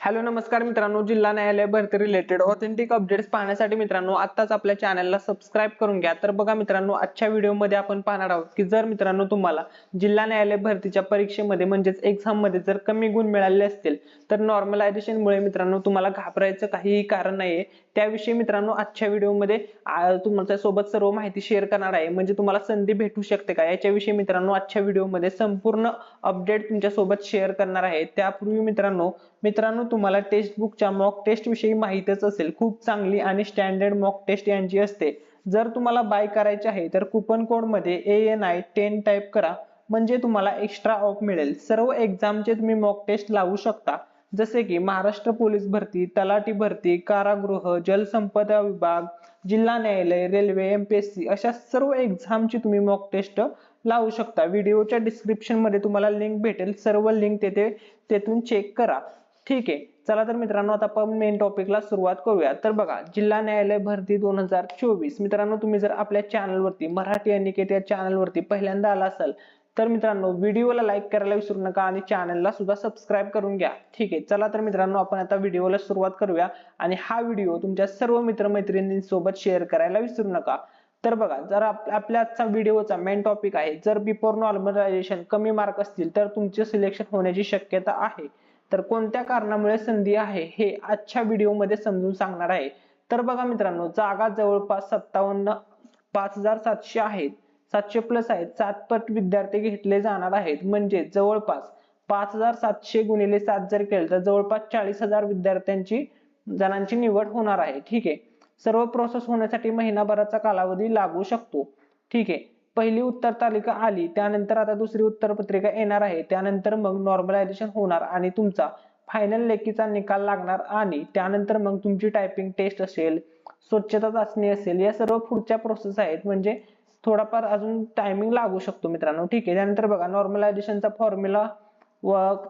Hello नमस्कार मित्रांनो. जिल्हा न्यायालय भरती रिलेटेड ऑथेंटिक अपडेट्स पाहण्यासाठी मित्रांनो आत्ताच आपल्या चॅनलला सबस्क्राईब करून घ्या. तर बघा मित्रांनो आजच्या व्हिडिओमध्ये आपण पाहणार आहोत की जर मित्रांनो तुम्हाला जिल्हा न्यायालय भरतीच्या परीक्षेमध्ये म्हणजेच एक्झाममध्ये जर कमी गुण मिळाले असतील तर नॉर्मलायझेशन मुळे मित्रांनो तुम्हाला घाबरायचं काहीही कारण नाहीये. त्याविषयी मित्रांनो आजच्या व्हिडिओमध्ये तुमच्यासोबत सर्व माहिती शेअर करणार आहे. म्हणजे तुम्हाला संधी भेटू शकते का? याच्याविषयी मित्रांनो आजच्या व्हिडिओमध्ये संपूर्ण अपडेट तुमच्यासोबत शेअर करणार आहे. त्यापूर्वी मित्रांनो मित्रांनो तुम्हाला टेक्स्ट बुकच्या मॉक टेस्ट विषयी माहितीच असेल. खूप चांगली आणि स्टँडर्ड मॉक टेस्ट यांची असते. जर तुम्हाला बाय करायचे आहे तर कुपन कोडमध्ये A N I ten type करा. म्हणजे तुम्हाला एक्स्ट्रा ऑफ मिळेल. सर्व एक्झामचे तुम्ही मॉक टेस्ट लावू शकता. जसे की महाराष्ट्र पोलीस भरती तलाठी भरती कारागृह जलसंपदा विभाग जिल्हा न्यायालय रेल्वे एमपीएससी अशा सर्व एक्झामची तुम्ही मॉक टेस्ट लावू शकता. व्हिडिओच्या डिस्क्रिप्शनमध्ये तुम्हाला लिंक भेटेल. सर्व लिंक तेथे तेथून चेक करा. ठीक आहे. चला तर मित्रांनो आता आपण मेन टॉपिकला सुरुवात करूया. तर बघा जिल्हा न्यायालय भरती दोन हजार चोवीस. मित्रांनो तुम्ही जर आपल्या चॅनलवरती मराठी अनिकेत या चॅनलवरती पहिल्यांदा आला असाल तर मित्रांनो व्हिडिओला लाईक करायला विसरू नका आणि चॅनलला सुद्धा सबस्क्राईब करून घ्या. ठीक आहे. चला तर मित्रांनो आपण आता व्हिडिओला सुरुवात करूया आणि हा व्हिडिओ तुमच्या सर्व मित्रमैत्रिणींसोबत शेअर करायला विसरू नका. तर बघा जर आपल्या आजचा व्हिडिओचा मेन टॉपिक आहे जर बिफोर नॉर्मलायझेशन कमी मार्क असतील तर तुमचे सिलेक्शन होण्याची शक्यता आहे. तर कोणत्या कारणामुळे संधी आहे हे आजच्या व्हिडिओमध्ये समजून सांगणार आहे. तर बघा मित्रांनो जागा जवळपास सत्तावन्न पाच हजार सातशे आहेत. सातशे प्लस आहेत. सात पट विद्यार्थी घेतले जाणार आहेत. म्हणजे जवळपास पाच हजार सातशे गुणिले सात जर केले तर जवळपास चाळीस हजार विद्यार्थ्यांची जणांची निवड होणार आहे. ठीक आहे? सर्व प्रोसेस होण्यासाठी महिनाभराचा कालावधी लागू शकतो. ठीक आहे? पहिली उत्तर तालिका आली त्यानंतर आता दुसरी उत्तर पत्रिका येणार आहे त्यानंतर मग नॉर्मलायझेशन होणार आणि तुमचा फायनल लेखीचा निकाल लागणार आणि त्यानंतर मग तुमची टायपिंग टेस्ट असेल स्वच्छता चाचणी असेल या सर्व पुढच्या प्रोसेस आहेत. म्हणजे थोडाफार अजून टायमिंग लागू शकतो मित्रांनो. ठीक आहे त्यानंतर बघा नॉर्मलायझेशनचा फॉर्म्युला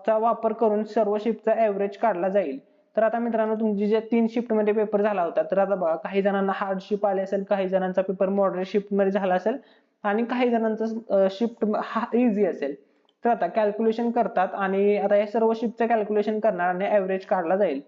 चा वापर करून सर्व शिफ्टचा एव्हरेज काढला जाईल. तर आता मित्रांनो तुमची जे तीन शिफ्टमध्ये पेपर झाला होता तर आता बघा काही जणांना हार्ड शिफ्ट आले असेल काही जणांचा पेपर मॉडरेट शिफ्टमध्ये झाला असेल आणि काही जणांचं शिफ्ट हा इझी असेल. तर आता कॅल्क्युलेशन करतात आणि आता हे सर्व शिफ्टचं कॅल्क्युलेशन करणार आणि ॲव्हरेज काढला जाईल.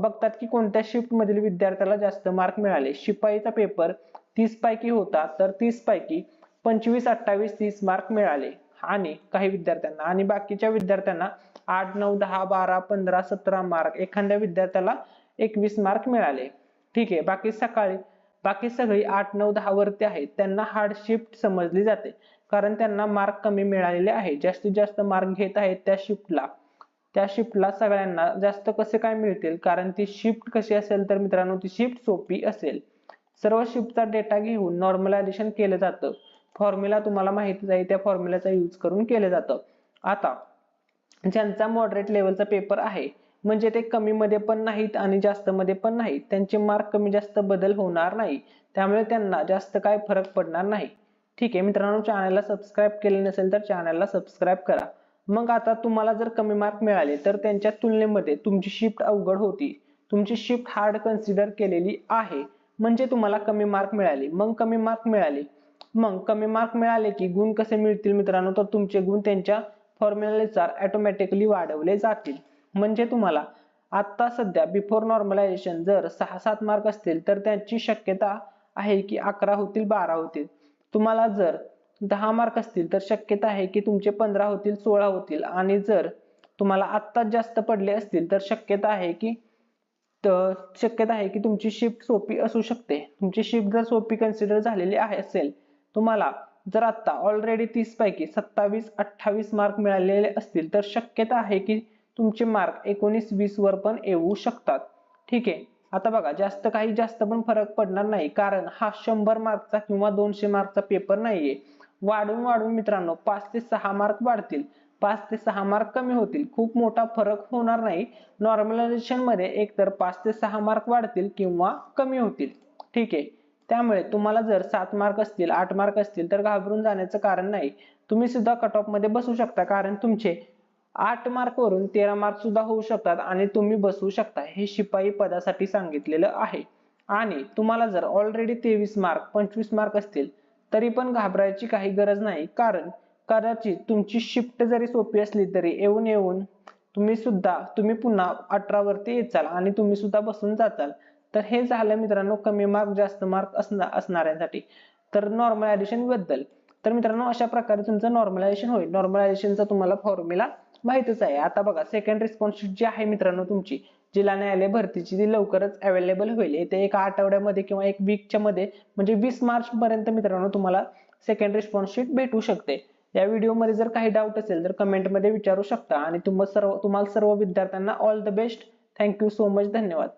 बघतात की कोणत्या शिफ्टमधील विद्यार्थ्याला जास्त मार्क मिळाले? शिपाईचा पेपर तीस पैकी होता तर तीस पैकी पंचवीस अठ्ठावीस तीस मार्क मिळाले. आणि काही विद्यार्थ्यांना आणि बाकीच्या विद्यार्थ्यांना आठ नऊ दहा बारा पंधरा सतरा मार्क एखाद्या विद्यार्थ्याला एकवीस मार्क मिळाले. ठीक आहे बाकी सकाळी बाकी सगळी आठ नऊ दहा वरती आहेत त्यांना हार्ड शिफ्ट समजली जाते. कारण त्यांना मार्क कमी मिळालेले आहे. जास्तीत जास्त मार्क घेत आहेत त्या शिफ्टला त्या शिफ्टला सगळ्यांना जास्त कसे काय मिळतील? कारण ती शिफ्ट कशी असेल तर मित्रांनो ती शिफ्ट सोपी असेल. सर्व शिफ्टचा डेटा घेऊन नॉर्मलायझेशन केलं जातं. फॉर्म्युला तुम्हाला माहितीच आहे त्या फॉर्म्युलाचा यूज करून केलं जातं. आता ज्यांचा मॉडरेट लेवलचा पेपर आहे म्हणजे ते कमी मध्ये पण नाहीत आणि जास्त मध्ये पण नाहीत. त्यांचे मार्क कमी जास्त बदल होणार नाही. त्यामुळे त्यांना जास्त काय फरक पडणार नाही. ठीक आहे मित्रांनो चॅनलला सबस्क्राईब केले नसेल तर चॅनलला सबस्क्राईब करा. मग आता तुम्हाला जर कमी मार्क मिळाले तर त्यांच्या तुलनेमध्ये तुमची शिफ्ट अवघड होती. तुमची शिफ्ट हार्ड कन्सिडर केलेली आहे. म्हणजे तुम्हाला कमी मार्क मिळाले. मग कमी मार्क मिळाले. मग कमी मार्क मिळाले की गुण कसे मिळतील मित्रांनो? तर तुमचे गुण त्यांच्या फॉर्म्युलेनुसार ऑटोमॅटिकली वाढवले जातील. म्हणजे तुम्हाला आत्ता सध्या बिफोर नॉर्मलायझेशन जर सहा सात मार्क असतील तर त्याची शक्यता आहे की अकरा होतील बारा होतील. तुम्हाला जर दहा मार्क असतील तर शक्यता आहे की तुमचे पंधरा होतील सोळा होतील. आणि जर तुम्हाला आत्ताच जास्त पडले असतील तर शक्यता आहे की शक्यता आहे की तुमची शिफ्ट सोपी असू शकते. तुमची शिफ्ट जर सोपी कन्सिडर झालेली आहे असेल तुम्हाला जर आता ऑलरेडी तीस पैकी सत्तावीस अठ्ठावीस मार्क मिळालेले असतील तर शक्यता आहे की तुमचे मार्क एकोणीस वीस वर पण येऊ शकतात. ठीक आहे? आता बघा जास्त काही जास्त पण फरक पडणार नाही कारण हा शंभर मार्कचा किंवा दोनशे मार्कचा पेपर नाहीये. वाढून वाढून मित्रांनो पाच ते सहा मार्क वाढतील. पाच ते सहा मार्क कमी होतील. खूप मोठा फरक होणार नाही. नॉर्मलायझेशनमध्ये एक तर पाच ते सहा मार्क वाढतील किंवा कमी होतील. ठीक आहे? त्यामुळे तुम्हाला जर सात मार्क असतील आठ मार्क असतील तर घाबरून जाण्याचं कारण नाही. तुम्ही सुद्धा कट ऑफमध्ये बसू शकता कारण तुमचे आठ मार्क वरून तेरा मार्क सुद्धा होऊ शकतात आणि तुम्ही बसवू शकता. हे शिपाई पदासाठी सांगितलेलं आहे. आणि तुम्हाला जर ऑलरेडी तेवीस मार्क पंचवीस मार्क असतील तरी पण घाबरायची काही गरज नाही. कारण कदाचित तुमची शिफ्ट जरी सोपी असली तरी येऊन येऊन तुम्ही सुद्धा तुम्ही पुन्हा अठरा वरती येचाल आणि तुम्ही सुद्धा बसून जाचाल. तर हे झालं मित्रांनो कमी मार्क जास्त मार्क असणार असणाऱ्यांसाठी. तर नॉर्मलायझेशनबद्दल. तर मित्रांनो अशा प्रकारे तुमचं नॉर्मलायझेशन होईल. नॉर्मलायझेशनचा तुम्हाला फॉर्म्युला माहितच आहे. आता बघा सेकंड रिस्पॉन्स शीट जी आहे मित्रांनो तुमची जिल्हा न्यायालय भरतीची ती लवकरच अवेलेबल होईल. येत्या एका आठवड्यामध्ये किंवा एक वीकच्या मध्ये म्हणजे वीस मार्च पर्यंत मित्रांनो तुम्हाला सेकंड रिस्पॉन्स शीट भेटू शकते. या व्हिडिओमध्ये जर काही डाऊट असेल तर कमेंटमध्ये विचारू शकता. आणि तुम्हाला सर्व तुम्हाला सर्व विद्यार्थ्यांना all the best thank you so much धन्यवाद.